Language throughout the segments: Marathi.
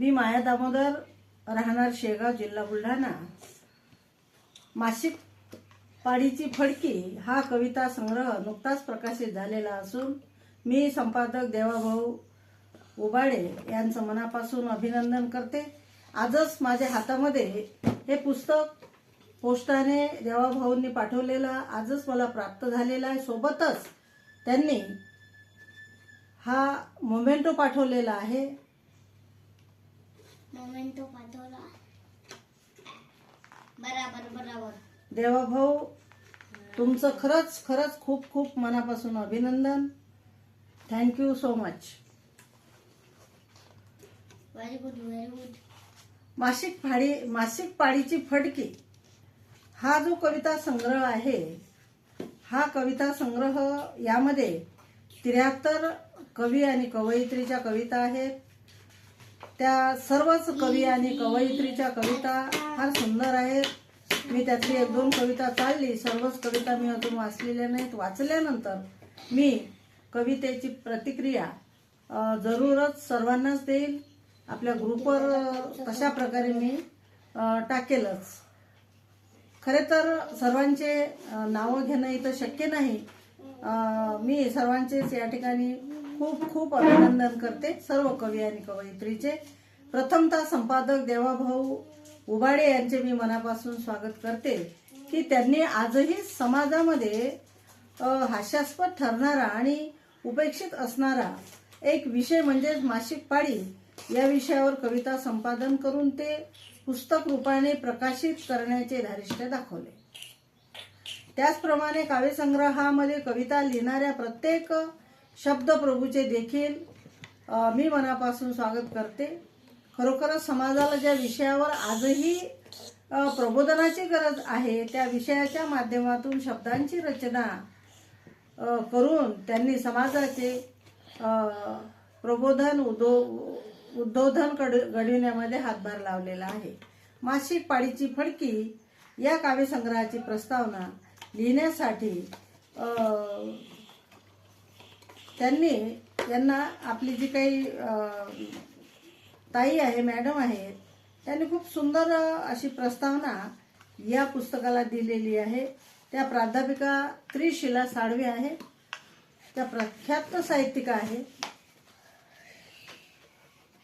मी माया दामोदर राहणार शेगाव जिल्हा बुलढाणा. मासिक पाडीची फडकी हा कविता संग्रह नुकताच प्रकाशित झालेला असून मी संपादक देवाभाऊ उबाडे यांचं मनापासून अभिनंदन करते. आजच माझ्या हातामध्ये हे पुस्तक पोस्टाने देवाभाऊंनी पाठवलेलं आजच मला प्राप्त झालेला आहे. सोबतच त्यांनी हा मोमेंटो पाठवलेला आहे. मोमेंटो पाठवला बराबर बराबर. देवाभाऊ तुमचं खरंच खरंच खूप खूप मनापासून अभिनंदन. Thank you so much very good very good मासिक फाडी मासिक पाळीची फडकी. हा जो कविता संग्रह आहे हा कविता संग्रह यामध्ये त्र्याहत्तर कवी आणि कवयित्रीच्या कविता आहेत. त्या सर्वच कवी आणि कवयित्रीच्या कविता फार सुंदर आहेत. मी त्यातली एक दोन कविता चालली. सर्वच कविता मी अजून वाचलेल्या नाहीत. वाचल्यानंतर मी कवितेची प्रतिक्रिया जरूरच सर्वांनाच देईल. आपल्या ग्रुपवर तशा प्रकारे मी टाकेलच. खरे तर सर्वांचे नावं घेणं इथं शक्य नाही. मी सर्वांचेच या ठिकाणी खूप खूप अभिनंदन करते सर्व कवी आणि कवयित्रीचे. प्रथमतः संपादक देवाभाऊ उबाडे यांचे मी मनापासून स्वागत करते की त्यांनी आजही समाजामध्ये हास्यास्पद ठरणारा आणि उपेक्षित असणारा एक विषय म्हणजेच मासिक पाळी या विषयावर कविता संपादन करून ते पुस्तक रूपाने प्रकाशित करण्याचे धारिष्ट्य दाखवले. त्याचप्रमाणे काव्यसंग्रहामध्ये कविता लिहिणाऱ्या प्रत्येक शब्द प्रभूचे देखील मी मनापासून स्वागत करते. खरोखरच समाजाला ज्या विषयावर आजही प्रबोधनाची गरज आहे त्या विषयाच्या माध्यमातून शब्दांची रचना करून त्यांनी समाजाचे प्रबोधन उदो उद्बोधन कड- घडविण्यामध्ये हातभार लावलेला आहे. मासिक पाळीची फडकी या काव्यसंग्रहाची प्रस्तावना लिहिण्यासाठी त्यांनी यांना आपली जी काही ताई आहे मॅडम आहेत त्यांनी खूप सुंदर अशी प्रस्तावना या पुस्तकाला दिलेली आहे. त्या प्राध्यापिका त्रिशिला साळवे आहे. त्या प्रख्यात साहित्यिका आहे.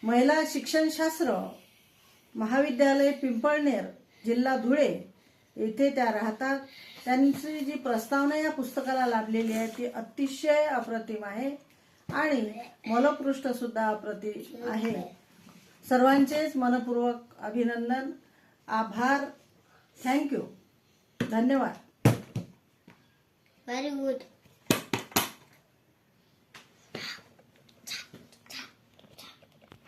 महिला शिक्षणशास्त्र महाविद्यालय पिंपळनेर जिल्हा धुळे येथे त्या राहतात. त्यांची जी प्रस्तावना या पुस्तकाला लाभलेली आहे ती अतिशय अप्रतिम आहे. आणि मलपृष्ठ सुद्धा अप्रतिम आहे. सर्वांचेच मनपूर्वक अभिनंदन आभार. थँक्यू धन्यवाद. Very good